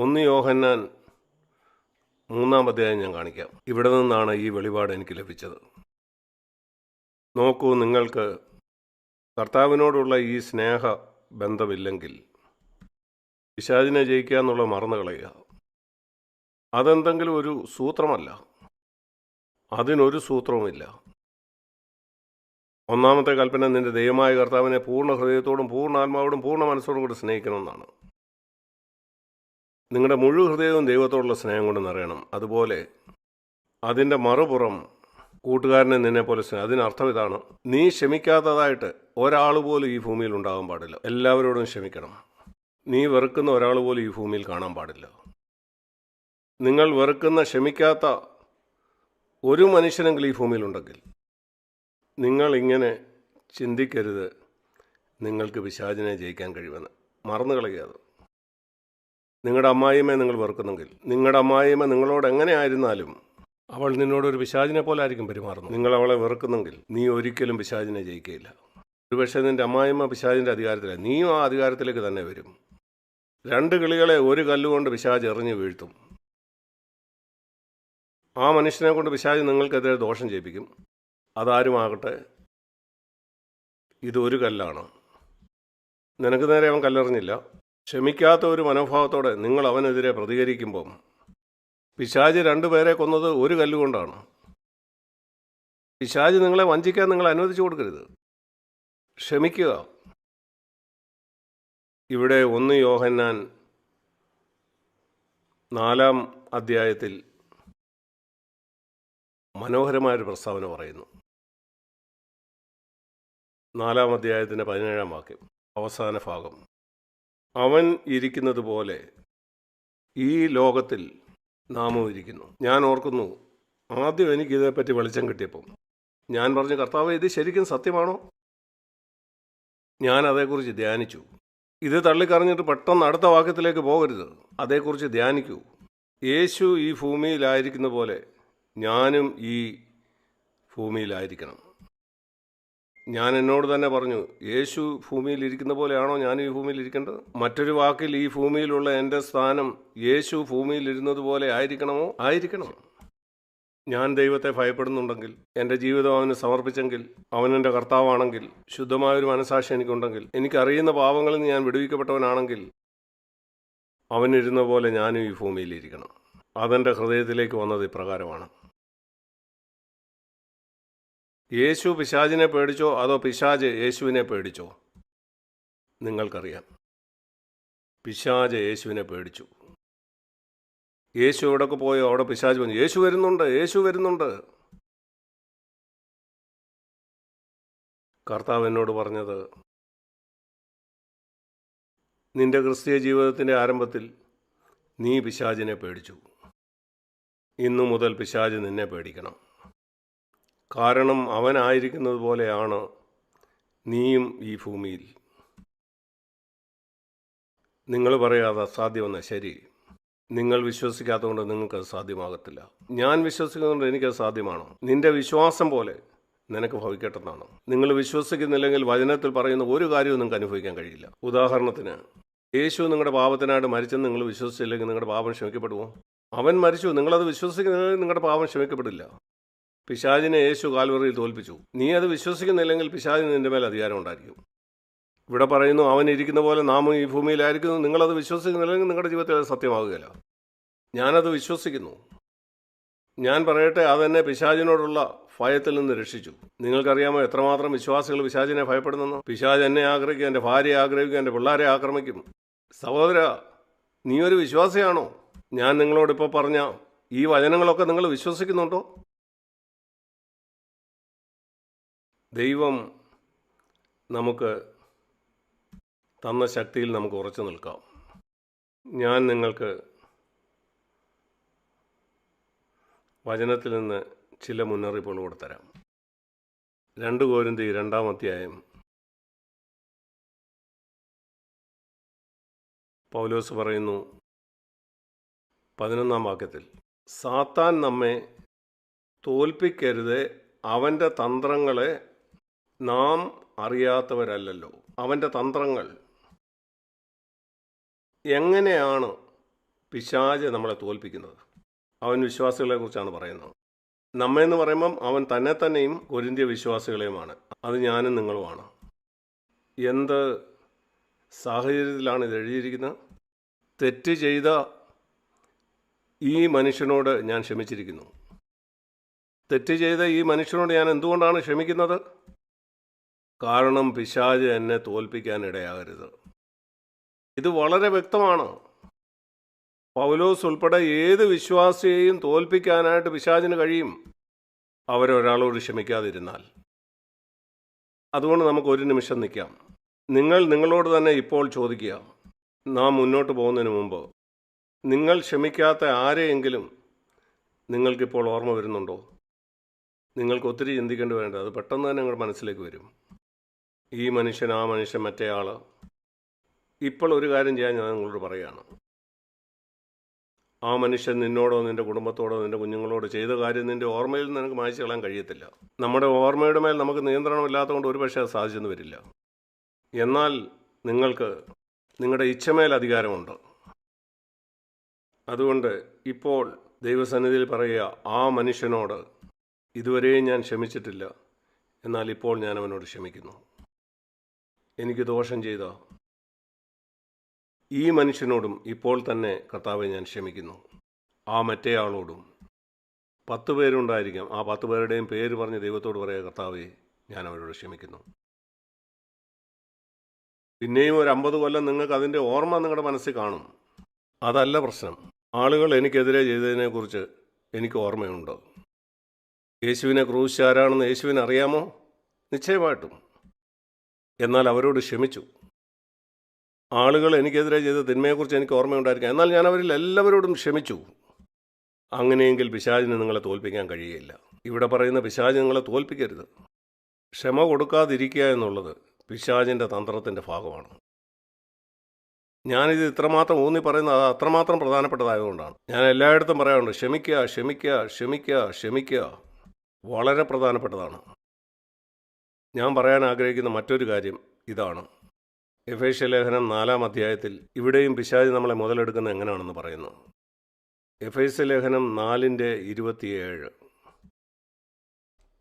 ഒന്ന് യോഹന്നാൻ മൂന്നാം അധ്യായം ഞാൻ കാണിക്കാം. ഇവിടെ നിന്നാണ് ഈ വെളിപാട് എനിക്ക് ലഭിച്ചത്. നോക്കൂ നിങ്ങൾക്ക് കർത്താവിനോടുള്ള ഈ സ്നേഹ ബന്ധമില്ലെങ്കിൽ പിശാചിനെ ജയിക്കുക എന്നുള്ള മറന്നു കളയുക. അതെന്തെങ്കിലും ഒരു സൂത്രമല്ല. അതിനൊരു സൂത്രവുമില്ല. ഒന്നാമത്തെ കൽപ്പന നിന്റെ ദൈവമായ കർത്താവിനെ പൂർണ ഹൃദയത്തോടും പൂർണ ആത്മാവോടും പൂർണ മനസ്സോടും കൂടി സ്നേഹിക്കണമെന്നാണ്. നിങ്ങളുടെ മുഴുവൻ ഹൃദയവും ദൈവത്തോടുള്ള സ്നേഹം കൊണ്ട് നിറയണം അതുപോലെ അതിന്റെ മറുപുറം കൂട്ടുകാരനെ നിന്നെ പോലെ സ്നേഹം അതിനർത്ഥം ഇതാണ്. നീ ക്ഷമിക്കാത്തതായിട്ട് ഒരാൾ പോലും ഈ ഭൂമിയിൽ ഉണ്ടാകാൻ പാടില്ല. എല്ലാവരോടും ക്ഷമിക്കണം. നീ വെറുക്കുന്ന ഒരാൾ പോലും ഈ ഭൂമിയിൽ കാണാൻ പാടില്ല. നിങ്ങൾ വെറുക്കുന്ന ക്ഷമിക്കാത്ത ഒരു മനുഷ്യനെങ്കിലും ഈ ഭൂമിയിൽ ഉണ്ടെങ്കിൽ നിങ്ങൾ ഇങ്ങനെ ചിന്തിക്കരുത്. നിങ്ങൾക്ക് പിശാചിനെ ജയിക്കാൻ കഴിയുമെന്ന്. മറന്നു കളയുക അത്. നിങ്ങളുടെ അമ്മായിയമ്മയെ നിങ്ങൾ വെറുക്കുന്നെങ്കിൽ നിങ്ങളുടെ അമ്മായിയമ്മ നിങ്ങളോട് എങ്ങനെയായിരുന്നാലും അവൾ നിന്നോടൊരു പിശാചിനെ പോലെ ആയിരിക്കും പെരുമാറുന്നത്. നിങ്ങൾ അവളെ വെറുക്കുന്നെങ്കിൽ നീ ഒരിക്കലും പിശാചിനെ ജയിക്കുകയില്ല ഒരുപക്ഷെ നിന്റെ അമ്മായിമ്മ പിശാചിന്റെ അധികാരത്തിലെ നീയും ആ അധികാരത്തിലേക്ക് തന്നെ വരും. രണ്ട് കിളികളെ ഒരു കല്ലുകൊണ്ട് പിശാജ് എറിഞ്ഞു വീഴ്ത്തും. ആ മനുഷ്യനെ കൊണ്ട് പിശാജ് നിങ്ങൾക്കെതിരെ ദോഷം ചെയ്യിപ്പിക്കും. അതാരുമാകട്ടെ ഇതൊരു കല്ലാണ്. നിനക്ക് നേരെ അവൻ കല്ലെറിഞ്ഞില്ല. ക്ഷമിക്കാത്ത ഒരു മനോഭാവത്തോടെ നിങ്ങൾ അവനെതിരെ പ്രതികരിക്കുമ്പം പിശാജ് രണ്ടുപേരെ കൊന്നത് ഒരു കല്ലുകൊണ്ടാണ്. പിശാജ് നിങ്ങളെ വഞ്ചിക്കാൻ നിങ്ങൾ അനുവദിച്ചു കൊടുക്കരുത്. ക്ഷമിക്കുക. ഇവിടെ ഒന്ന് യോഹന്നാൻ നാലാം അധ്യായത്തിൽ മനോഹരമായൊരു പ്രസ്താവന പറയുന്നു. നാലാം അധ്യായത്തിന്റെ പതിനേഴാം വാക്യം അവസാന ഭാഗം. അവൻ ഇരിക്കുന്നത് പോലെ ഈ ലോകത്തിൽ നാമും ഇരിക്കുന്നു. ഞാൻ ഓർക്കുന്നു ആദ്യം എനിക്ക് ഇതേപ്പറ്റി വെളിച്ചം കിട്ടിയപ്പം. ഞാൻ പറഞ്ഞു കർത്താവ് ഇത് ശരിക്കും സത്യമാണോ? ഞാൻ അതേക്കുറിച്ച് ധ്യാനിച്ചു. ഇത് തള്ളിക്കറിഞ്ഞിട്ട് പെട്ടെന്ന് അടുത്ത വാക്യത്തിലേക്ക് പോകരുത്. അതേക്കുറിച്ച് ധ്യാനിക്കൂ. യേശു ഈ ഭൂമിയിലായിരിക്കുന്ന പോലെ ഞാനും ഈ ഭൂമിയിലായിരിക്കണം. ഞാൻ എന്നോട് തന്നെ പറഞ്ഞു യേശു ഭൂമിയിൽ ഇരിക്കുന്ന പോലെയാണോ ഞാൻ ഈ ഭൂമിയിൽ ഇരിക്കേണ്ടത്? മറ്റൊരു വാക്കിൽ ഈ ഭൂമിയിലുള്ള എന്റെ സ്ഥാനം യേശു ഭൂമിയിൽ ഇരുന്നത് പോലെ ആയിരിക്കണമോ? ആയിരിക്കണം. ഞാൻ ദൈവത്തെ ഭയപ്പെടുന്നുണ്ടെങ്കിൽ എന്റെ ജീവിതം അവന് സമർപ്പിച്ചെങ്കിൽ അവൻ എന്റെ കർത്താവാണെങ്കിൽ ശുദ്ധമായൊരു മനസാക്ഷി എനിക്കുണ്ടെങ്കിൽ എനിക്കറിയുന്ന പാവങ്ങളിൽ ഞാൻ വിടുവിക്കപ്പെട്ടവനാണെങ്കിൽ അവനിരുന്ന പോലെ ഞാനും ഈ ഭൂമിയിലിരിക്കണം അതെന്റെ ഹൃദയത്തിലേക്ക് വന്നത് ഇപ്രകാരമാണ്. യേശു പിശാചിനെ പേടിച്ചോ അതോ പിശാജ് യേശുവിനെ പേടിച്ചോ? നിങ്ങൾക്കറിയാം. പിശാജ് യേശുവിനെ പേടിച്ചു. യേശു എവിടൊക്കെ പോയോ? അവിടെ പിശാജ് പറഞ്ഞു യേശു വരുന്നുണ്ട് യേശു വരുന്നുണ്ട്. കർത്താവ് എന്നോട് പറഞ്ഞത് നിന്റെ ക്രിസ്തീയ ജീവിതത്തിന്റെ ആരംഭത്തിൽ നീ പിശാചിനെ പേടിച്ചു. ഇന്നു മുതൽ പിശാജ് നിന്നെ പേടിക്കണം. കാരണം അവനായിരിക്കുന്നത് പോലെയാണ് നീയും ഈ ഭൂമിയിൽ. നിങ്ങൾ പറയാതെ അസാധ്യമെന്ന ശരി. നിങ്ങൾ വിശ്വസിക്കാത്തതുകൊണ്ട് നിങ്ങൾക്കത് സാധ്യമാകത്തില്ല. ഞാൻ വിശ്വസിക്കുന്നതുകൊണ്ട് എനിക്കത് സാധ്യമാണോ? നിന്റെ വിശ്വാസം പോലെ നിനക്ക് ഭവിക്കട്ടെന്നാണ്? നിങ്ങൾ വിശ്വസിക്കുന്നില്ലെങ്കിൽ വചനത്തിൽ പറയുന്ന ഒരു കാര്യവും നിങ്ങൾക്ക് അനുഭവിക്കാൻ കഴിയില്ല. ഉദാഹരണത്തിന് യേശു നിങ്ങളുടെ പാപത്തിനായിട്ട് മരിച്ചെന്ന് നിങ്ങൾ വിശ്വസിച്ചില്ലെങ്കിൽ നിങ്ങളുടെ പാപം ക്ഷമിക്കപ്പെടുമോ? അവൻ മരിച്ചു. നിങ്ങളത് വിശ്വസിക്കുന്നില്ലെങ്കിൽ നിങ്ങളുടെ പാപം ക്ഷമിക്കപ്പെടില്ല. പിശാചിനെ യേശു കാൽവറിയിൽ തോൽപ്പിച്ചു. നീ അത് വിശ്വസിക്കുന്നില്ലെങ്കിൽ പിശാചിന് നിന്റെ മേൽ അധികാരം ഉണ്ടായിരിക്കും. ഇവിടെ പറയുന്നു അവൻ ഇരിക്കുന്ന പോലെ നാമും ഈ ഭൂമിയിലായിരിക്കുന്നു. നിങ്ങളത് വിശ്വസിക്കുന്നില്ലെങ്കിൽ നിങ്ങളുടെ ജീവിതത്തിൽ അത് സത്യമാകുകയില്ല. ഞാനത് വിശ്വസിക്കുന്നു. ഞാൻ പറയട്ടെ അതെന്നെ പിശാചിനോടുള്ള ഭയത്തിൽ നിന്ന് രക്ഷിച്ചു. നിങ്ങൾക്കറിയാമോ എത്രമാത്രം വിശ്വാസികൾ പിശാചിനെ ഭയപ്പെടുന്നെന്ന്? പിശാജ് എന്നെ ആഗ്രഹിക്കും എന്റെ ഭാര്യയെ ആഗ്രഹിക്കും എന്റെ പിള്ളേരെ ആക്രമിക്കും. സഹോദര നീ ഒരു വിശ്വാസിയാണോ? ഞാൻ നിങ്ങളോട് നിങ്ങളോടിപ്പോൾ പറഞ്ഞ ഈ വചനങ്ങളൊക്കെ നിങ്ങൾ വിശ്വസിക്കുന്നുണ്ടോ? ദൈവം നമുക്ക് തന്ന ശക്തിയിൽ നമുക്ക് ഉറച്ചു നിൽക്കാം. ഞാൻ നിങ്ങൾക്ക് വചനത്തിൽ നിന്ന് ചില മുന്നറിയിപ്പുകൾ കൊടുത്തരാം തരാം. രണ്ട് കോരിന്തി രണ്ടാം അധ്യായം പൗലോസ് പറയുന്നു പതിനൊന്നാം വാക്യത്തിൽ സാത്താൻ നമ്മെ തോൽപ്പിക്കരുത് അവന്റെ തന്ത്രങ്ങളെ നാം അറിയാത്തവരല്ലല്ലോ. അവന്റെ തന്ത്രങ്ങൾ. എങ്ങനെയാണ് പിശാജ് നമ്മളെ തോൽപ്പിക്കുന്നത്? അവൻ വിശ്വാസികളെ കുറിച്ചാണ് പറയുന്നത് നമ്മെന്ന് പറയുമ്പം അവൻ തന്നെ തന്നെയും കൊരിന്ത്യ വിശ്വാസികളെയുമാണ്. അത് ഞാനും നിങ്ങളുമാണ്. എന്ത് സാഹചര്യത്തിലാണ് ഇത് എഴുതിയിരിക്കുന്നത്? തെറ്റ് ചെയ്ത ഈ മനുഷ്യനോട് ഞാൻ ക്ഷമിച്ചിരിക്കുന്നു. തെറ്റ് ചെയ്ത ഈ മനുഷ്യനോട് ഞാൻ എന്തുകൊണ്ടാണ് ക്ഷമിക്കുന്നത്? കാരണം പിശാജ് എന്നെ തോൽപ്പിക്കാൻ ഇടയാകരുത്. ഇത് വളരെ വ്യക്തമാണ്. പൗലോസ് ഉൾപ്പെടെ ഏത് വിശ്വാസിയെയും തോൽപ്പിക്കാനായിട്ട് പിശാചിന് കഴിയും? അവരൊരാളോട് ക്ഷമിക്കാതിരുന്നാൽ. അതുകൊണ്ട് നമുക്ക് ഒരു നിമിഷം നിൽക്കാം. നിങ്ങൾ നിങ്ങളോട് തന്നെ ഇപ്പോൾ ചോദിക്കുക. നാം മുന്നോട്ട് പോകുന്നതിന് മുമ്പ് നിങ്ങൾ ക്ഷമിക്കാത്ത ആരെയെങ്കിലും നിങ്ങൾക്കിപ്പോൾ ഓർമ്മ വരുന്നുണ്ടോ? നിങ്ങൾക്ക് ഒത്തിരി ചിന്തിക്കേണ്ടി വേണ്ട അത് പെട്ടെന്ന് തന്നെ നിങ്ങളുടെ മനസ്സിലേക്ക് വരും. ഈ മനുഷ്യൻ ആ മനുഷ്യൻ മറ്റേ ആൾ ഇപ്പോൾ ഒരു കാര്യം ചെയ്യാൻ ഞാൻ നിങ്ങളോട് പറയുകയാണ് ആ മനുഷ്യൻ നിന്നോടോ നിന്റെ കുടുംബത്തോടോ നിന്റെ കുഞ്ഞുങ്ങളോട് ചെയ്ത കാര്യം നിന്റെ ഓർമ്മയിൽ നിന്ന് നിനക്ക് മായ്ച്ചു കളയാൻ കഴിയത്തില്ല. നമ്മുടെ ഓർമ്മയുടെ മേൽ നമുക്ക് നിയന്ത്രണമില്ലാത്തതുകൊണ്ട് ഒരു പക്ഷേ അത് സാധിച്ചെന്ന് വരില്ല. എന്നാൽ നിങ്ങൾക്ക് നിങ്ങളുടെ ഇച്ഛമേൽ അധികാരമുണ്ട്. അതുകൊണ്ട് ഇപ്പോൾ ദൈവസന്നിധിയിൽ പറയുക ആ മനുഷ്യനോട് ഇതുവരെയും ഞാൻ ക്ഷമിച്ചിട്ടില്ല. എന്നാൽ ഇപ്പോൾ ഞാൻ അവനോട് ക്ഷമിക്കുന്നു. എനിക്ക് ദോഷം ചെയ്തോ ഈ മനുഷ്യനോടും ഇപ്പോൾ തന്നെ കർത്താവെ ഞാൻ ക്ഷമിക്കുന്നു. ആ മറ്റേ ആളോടും. പത്ത് പേരുണ്ടായിരിക്കാം. ആ പത്ത് പേരുടെയും പേര് പറഞ്ഞ് ദൈവത്തോട് പറയുക കർത്താവെ ഞാൻ അവരോട് ക്ഷമിക്കുന്നു. പിന്നെയും ഒരു അമ്പത് കൊല്ലം നിങ്ങൾക്ക് അതിന്റെ ഓർമ്മ നിങ്ങളുടെ മനസ്സിൽ കാണും. അതല്ല പ്രശ്നം. ആളുകൾ എനിക്കെതിരെ ചെയ്തതിനെക്കുറിച്ച് എനിക്ക് ഓർമ്മയുണ്ടോ. യേശുവിനെ ക്രൂശാരാണെന്ന് യേശുവിനെ അറിയാമോ നിശ്ചയമായിട്ടും. എന്നാൽ അവരോട് ക്ഷമിച്ചു. ആളുകൾ എനിക്കെതിരെ ചെയ്ത തിന്മയെക്കുറിച്ച് എനിക്ക് ഓർമ്മയുണ്ടായിരിക്കാം. എന്നാൽ ഞാൻ അവരിൽ എല്ലാവരോടും ക്ഷമിച്ചു. അങ്ങനെയെങ്കിൽ പിശാചിന് നിങ്ങളെ തോൽപ്പിക്കാൻ കഴിയുകയില്ല. ഇവിടെ പറയുന്ന പിശാച് നിങ്ങളെ തോൽപ്പിക്കരുത്. ക്ഷമ കൊടുക്കാതിരിക്കുക എന്നുള്ളത് പിശാചിന്റെ തന്ത്രത്തിന്റെ ഭാഗമാണ്. ഞാനിത് ഇത്രമാത്രം ഊന്നി പറയുന്നത് അത് അത്രമാത്രം പ്രധാനപ്പെട്ടതായതുകൊണ്ടാണ്. ഞാൻ എല്ലായിടത്തും പറയാറുണ്ട് ക്ഷമിക്കുക ക്ഷമിക്കുക ക്ഷമിക്കുക ക്ഷമിക്കുക. വളരെ പ്രധാനപ്പെട്ടതാണ്. ഞാൻ പറയാൻ ആഗ്രഹിക്കുന്ന മറ്റൊരു കാര്യം ഇതാണ്. എഫേഷ്യ ലേഖനം നാലാം അധ്യായത്തിൽ ഇവിടെയും പിശാജ് നമ്മളെ മുതലെടുക്കുന്നത് എങ്ങനെയാണെന്ന് പറയുന്നു. എഫേസ്യ ലേഖനം നാലിന്റെ ഇരുപത്തിയേഴ്.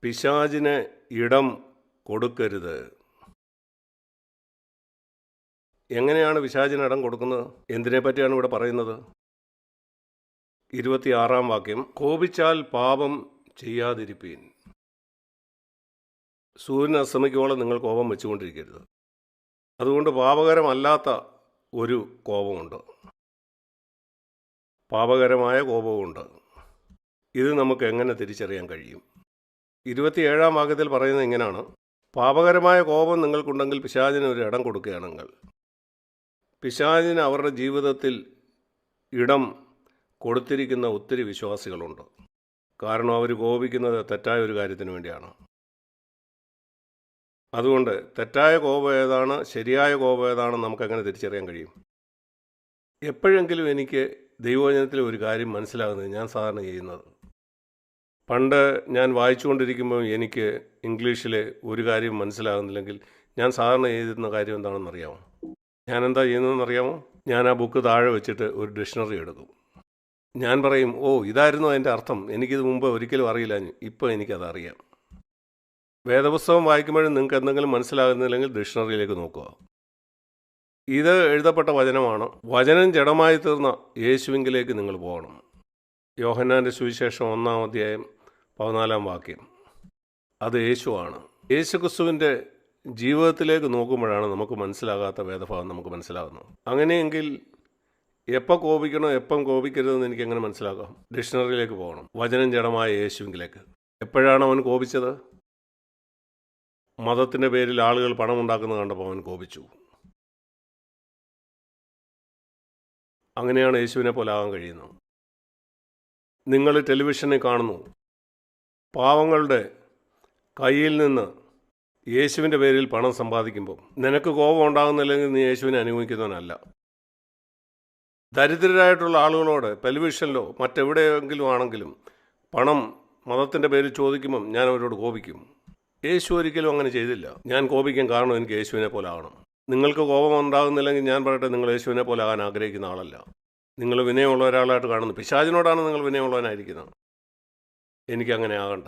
പിശാജിന് ഇടം കൊടുക്കരുത്. എങ്ങനെയാണ് പിശാചിന് ഇടം കൊടുക്കുന്നത്? എന്തിനെ പറ്റിയാണ് ഇവിടെ പറയുന്നത്? ഇരുപത്തിയാറാം വാക്യം കോപിച്ചാൽ പാപം ചെയ്യാതിരിപ്പീൻ. സൂര്യൻ അസ്തമിക്കോളം നിങ്ങൾ കോപം വെച്ചുകൊണ്ടിരിക്കരുത്. അതുകൊണ്ട് പാപകരമല്ലാത്ത ഒരു കോപമുണ്ട്. പാപകരമായ കോപവുമുണ്ട്. ഇത് നമുക്ക് എങ്ങനെ തിരിച്ചറിയാൻ കഴിയും? ഇരുപത്തിയേഴാം വാക്യത്തിൽ പറയുന്നത് ഇങ്ങനെയാണ്. പാപകരമായ കോപം നിങ്ങൾക്കുണ്ടെങ്കിൽ പിശാചിന് ഒരു ഇടം കൊടുക്കുകയാണെങ്കിൽ പിശാചിന് അവരുടെ ജീവിതത്തിൽ ഇടം കൊടുത്തിരിക്കുന്ന ഒത്തിരി വിശ്വാസികളുണ്ട്. കാരണം അവർ കോപിക്കുന്നത് തെറ്റായ ഒരു കാര്യത്തിന് വേണ്ടിയാണ്. അതുകൊണ്ട് തെറ്റായ കോപം ഏതാണ് ശരിയായ കോപം ഏതാണെന്ന് നമുക്കെങ്ങനെ തിരിച്ചറിയാൻ കഴിയും? എപ്പോഴെങ്കിലും എനിക്ക് ദൈവവചനത്തിലെ ഒരു കാര്യം മനസ്സിലാകുന്നത് ഞാൻ സാധാരണ ചെയ്യുന്നത്. പണ്ട് ഞാൻ വായിച്ചുകൊണ്ടിരിക്കുമ്പോൾ എനിക്ക് ഇംഗ്ലീഷിൽ ഒരു കാര്യം മനസ്സിലാകുന്നില്ലെങ്കിൽ ഞാൻ സാധാരണ ചെയ്തിരുന്ന കാര്യം എന്താണെന്ന് അറിയാമോ? ഞാൻ എന്താ ചെയ്യുന്നതെന്ന് അറിയാമോ? ഞാൻ ആ ബുക്ക് താഴെ വെച്ചിട്ട് ഒരു ഡിക്ഷണറി എടുക്കും. ഞാൻ പറയും ഓ ഇതായിരുന്നു അതിന്റെ അർത്ഥം. എനിക്കിത് മുമ്പ് ഒരിക്കലും അറിയില്ല ഇപ്പോൾ എനിക്കത് അറിയാം വേദപുസ്തകം വായിക്കുമ്പോഴും നിങ്ങൾക്ക് എന്തെങ്കിലും മനസ്സിലാകുന്നില്ലെങ്കിൽ ഡിക്ഷണറിയിലേക്ക് നോക്കുക. ഇത് എഴുതപ്പെട്ട വചനമാണ്. വചനം ജഡമായി തീർന്ന യേശുവിങ്കിലേക്ക് നിങ്ങൾ പോകണം. യോഹന്നാന്റെ സുവിശേഷം ഒന്നാം അധ്യായം പതിനാലാം വാക്യം. അത് യേശുവാണ്. യേശുക്രിസ്തുവിന്റെ ജീവിതത്തിലേക്ക് നോക്കുമ്പോഴാണ് നമുക്ക് മനസ്സിലാകാത്ത വേദഭാവം നമുക്ക് മനസ്സിലാകുന്നത്. അങ്ങനെയെങ്കിൽ എപ്പോൾ കോപിക്കണോ എപ്പം കോപിക്കരുതെന്ന് എനിക്ക് എങ്ങനെ മനസ്സിലാക്കാം? ഡിക്ഷണറിയിലേക്ക് പോകണം. വചനം ജഡമായ യേശുവിങ്കിലേക്ക്. എപ്പോഴാണ് അവൻ കോപിച്ചത്? മതത്തിന്റെ പേരിൽ ആളുകൾ പണമുണ്ടാക്കുന്നത് കണ്ടപ്പോൾ അവൻ കോപിച്ചു. അങ്ങനെയാണ് യേശുവിനെ പോലെ ആകാൻ കഴിയുന്നത്. നിങ്ങൾ ടെലിവിഷനിൽ കാണുന്നു പാവങ്ങളുടെ കയ്യിൽ നിന്ന് യേശുവിന്റെ പേരിൽ പണം സമ്പാദിക്കുമ്പോൾ നിനക്ക് കോപം ഉണ്ടാകുന്നില്ലെങ്കിൽ നീ യേശുവിനെ അനുഭവിക്കുന്നവനല്ല ദരിദ്രരായിട്ടുള്ള ആളുകളോട് ടെലിവിഷനിലോ മറ്റെവിടെയെങ്കിലും ആണെങ്കിലും പണം മതത്തിന്റെ പേരിൽ ചോദിക്കുമ്പം ഞാൻ അവരോട് കോപിക്കും. യേശു ഒരിക്കലും അങ്ങനെ ചെയ്തില്ല. ഞാൻ കോപിക്കാൻ കാരണം എനിക്ക് യേശുവിനെ പോലെ ആകണം നിങ്ങൾക്ക് കോപം ഉണ്ടാകുന്നില്ലെങ്കിൽ ഞാൻ പറയട്ടെ നിങ്ങൾ യേശുവിനെ പോലെ ആകാൻ ആഗ്രഹിക്കുന്ന ആളല്ല. നിങ്ങൾ വിനയമുള്ള ഒരാളായിട്ട് കാണുന്നു. പിശാചിനോടാണ് നിങ്ങൾ വിനയമുള്ളവനായിരിക്കുന്നത്. എനിക്കങ്ങനെ ആകണ്ട.